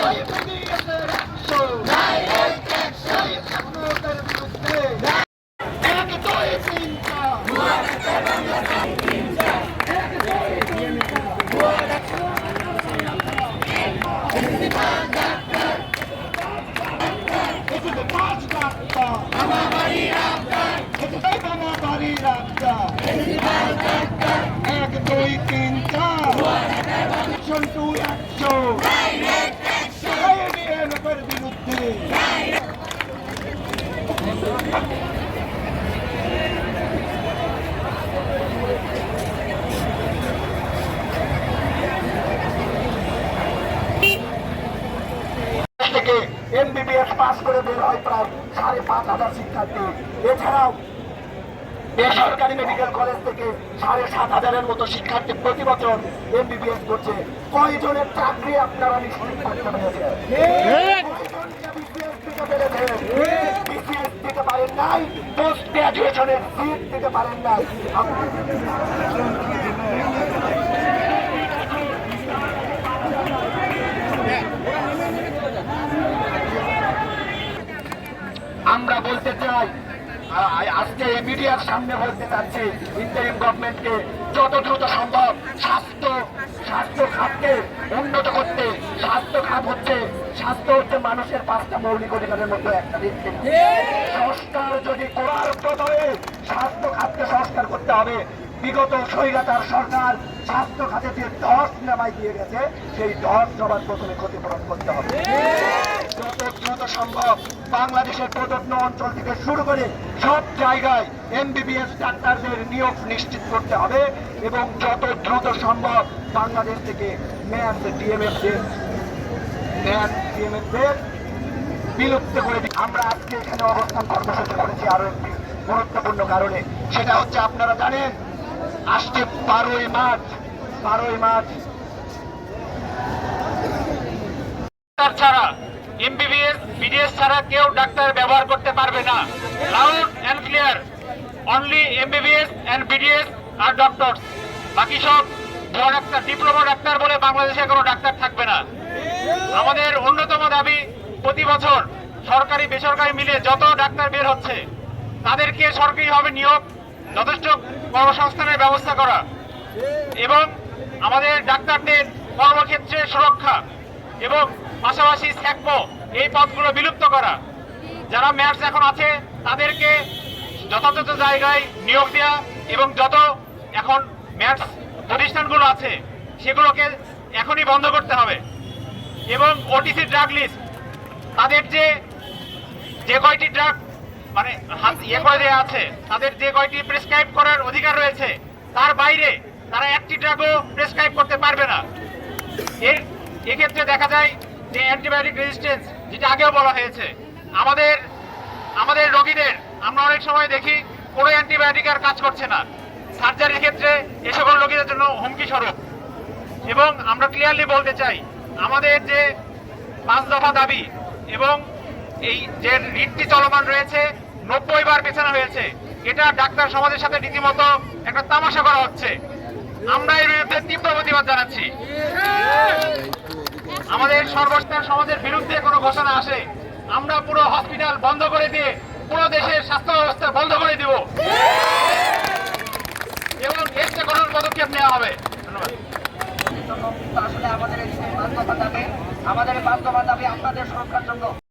এক, দুই, তিন, চার। এদিকে পাঁচ ডাক্তার। আমার বাড়ির ডাক্তার। এক দুই তিন চার অ্যাকশন টু অ্যাকশন লোকের বিরুদ্ধে থেকে এমবিবিএস পাস করে বের হয় প্রায় সাড়ে পাঁচ হাজার শিক্ষার্থী। এছাড়াও বেসরকারি মেডিকেল কলেজ থেকে সাড়ে সাত হাজারের মতো শিক্ষার্থী প্রতি বছর এমবিবিএস করছে। কয়জনের চাকরি আপনারা নিশ্চিত দিতে দিতে পারেন নাই পোস্ট গ্রাজুয়েশনের সিট দিতে পারেন নাই। আমরা বলতে চাই আজকে মিডিয়ার সামনে বলতে চাচ্ছি ইন্টারিম গভর্নমেন্টকে যত দ্রুত সম্ভব স্বাস্থ্য স্বাস্থ্য খাতকে উন্নত করতে, স্বাস্থ্য খাত হচ্ছে, স্বাস্থ্য হচ্ছে মানুষের পাঁচটা মৌলিক অধিকারের মধ্যে একটা ভিত্তি সংস্কার যদি করার প্রথমে স্বাস্থ্য খাতকে সংস্কার করতে হবে। বিগত স্বৈরাচার সরকার স্বাস্থ্য খাতে যে ধস নামাই দিয়ে গেছে, সেই ধস সবার প্রথমে ক্ষতিপূরণ করতে হবে। যত সম্ভব বাংলাদেশের প্রদত্ন অঞ্চল থেকে শুরু করে সব জায়গায় এমবিবিএস ডাক্তারদের নিয়োগ নিশ্চিত করতে হবে এবং যত দ্রুত সম্ভব বাংলাদেশ থেকে ম্যাথ ডিএমএফ ম্যাথ ডিএমএফ বিলুপ্ত করে আমরা আজকে এখানে অবস্থান কর্মসূচি করেছি আরও একটি গুরুত্বপূর্ণ কারণে। সেটা হচ্ছে আপনারা জানেন, আসছে বারোই মার্চ বারোই মার্চ। ছাড়া এমবিবিএস বিডিএস ছাড়া কেউ ডাক্তার ব্যবহার করতে পারবে না। Loud and clear only MBBS and BDS R doctor বাকি সব বড় ডাক্তার ডিপ্লোমা ডাক্তার বলে বাংলাদেশে কোনো ডাক্তার থাকবে না। আমাদের অন্যতম দাবি, প্রতি বছর সরকারি, বেসরকারি মিলে যত ডাক্তার বের হচ্ছে, তাদেরকে সরকারিভাবে নিয়োগ, যথেষ্ট কর্মসংস্থানের ব্যবস্থা করা এবং আমাদের ডাক্তারদের কর্মক্ষেত্রে সুরক্ষা। এবং পাশাপাশি স্যাকমো এই পদগুলো বিলুপ্ত করা। যারা ম্যাটস এখন আছে, তাদেরকে যথাযথ জায়গায় নিয়োগ দেওয়া এবং যত এখন ম্যাটস প্রতিষ্ঠানগুলো আছে, সেগুলোকে এখনই বন্ধ করতে হবে। এবং ওটিসি ড্রাগ লিস্ট তাদের যে যে কয়টি ড্রাগ মানে হাত ইয়ে করে দেওয়া আছে, তাদের যে কয়টি প্রেসক্রাইব করার অধিকার রয়েছে, তার বাইরে তারা একটি ড্রাগও প্রেসক্রাইব করতে পারবে না। এর এক্ষেত্রে দেখা যায় যে অ্যান্টিবায়োটিক রেজিস্ট্যান্স, যেটা আগেও বলা হয়েছে, আমাদের আমাদের রোগীদের আমরা অনেক সময় দেখি কোনো অ্যান্টিবায়োটিক আর কাজ করছে না। সার্জারির ক্ষেত্রে এ সকল রোগীদের জন্য হুমকি স্বরূপ। এবং আমরা ক্লিয়ারলি বলতে চাই, আমাদের যে পাঁচ দফা দাবি এবং এই যে রিটটি চলমান রয়েছে, নব্বই বার পেছানো হয়েছে, এটা ডাক্তার সমাজের সাথে রীতিমতো একটা তামাশা করা হচ্ছে। আমরা এর বিরুদ্ধে তীব্র প্রতিবাদ জানাচ্ছি। আমাদের সর্বস্তর সমাজের বিরুদ্ধে কোনো ঘোষণা আসে। আমরা পুরো হসপিটাল বন্ধ করে দিয়ে পুরো দেশের স্বাস্থ্য ব্যবস্থা বন্ধ করে দিব। এবং এর চেয়ে কোনো পদক্ষেপ নেওয়া হবে। ধন্যবাদ। আসলে আমাদের আমাদের বাস্তবতা দাবি আপনাদের সুরক্ষার জন্য